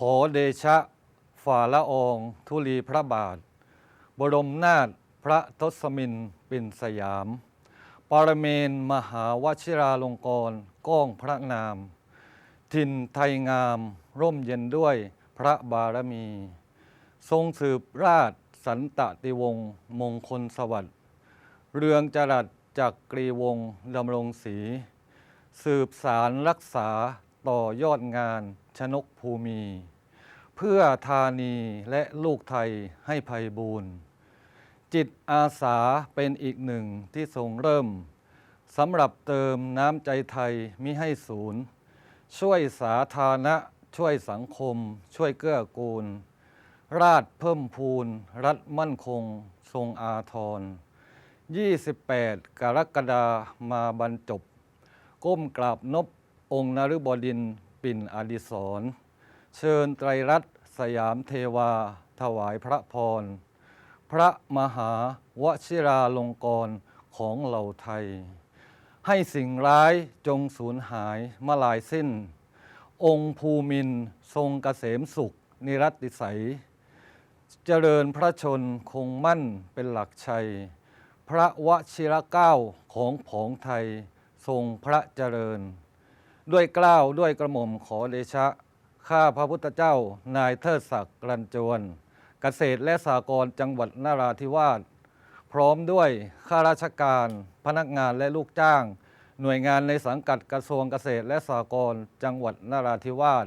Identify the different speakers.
Speaker 1: ขอเดชะฝ่าละอองธุลีพระบาท บรมนาถพระทศมินปินสยาม ปรเมนมหาวชิราลงกรก้องพระนามถิ่นไทยงาม ร่มเย็นด้วยพระบารมี ทรงสืบราชสันตติวงศ์มงคลสวัสดิ์ เรืองจรัสจากกรีวงศ์ดำรงศรีสืบสารรักษา ต่อยอดงานชนกภูมิเพื่อธานีและลูกไทยให้ภัยบูรณ์จิตอาสาเป็นอีกหนึ่งที่ทรงเริ่มสำหรับเติมน้ำใจไทยมิให้สูญช่วยสาธารณะ ช่วยสังคม ช่วยเกื้อกูล ราชเพิ่มพูน รัฐมั่นคง ทรงอาทร 28 กรกฎามาบรรจบ ก้มกราบนบ องค์นฤบดินปิ่นอดิศรเชิญไตรรัตน์สยามเทวา ถวายพระพร พระมหาวชิราลงกรณของเหล่าไทย ให้สิ่งร้ายจงสูญหายมาลายสิ้น องค์ภูมินทร์ทรงเกษมสุข นิรัติสัย เจริญพระชนคงมั่นเป็นหลักชัย พระวชิระเก้าของผองไทยทรงพระเจริญ ด้วยเกล้าวด้วยกระหม่อมขอเดชะ ข้าพระพุทธเจ้า นายเทิดศักดิ์รันจวน เกษตรและสหกรณ์จังหวัดนราธิวาส พร้อมด้วยข้าราชการ พนักงานและลูกจ้าง หน่วยงานในสังกัดกระทรวงเกษตรและสหกรณ์จังหวัดนราธิวาส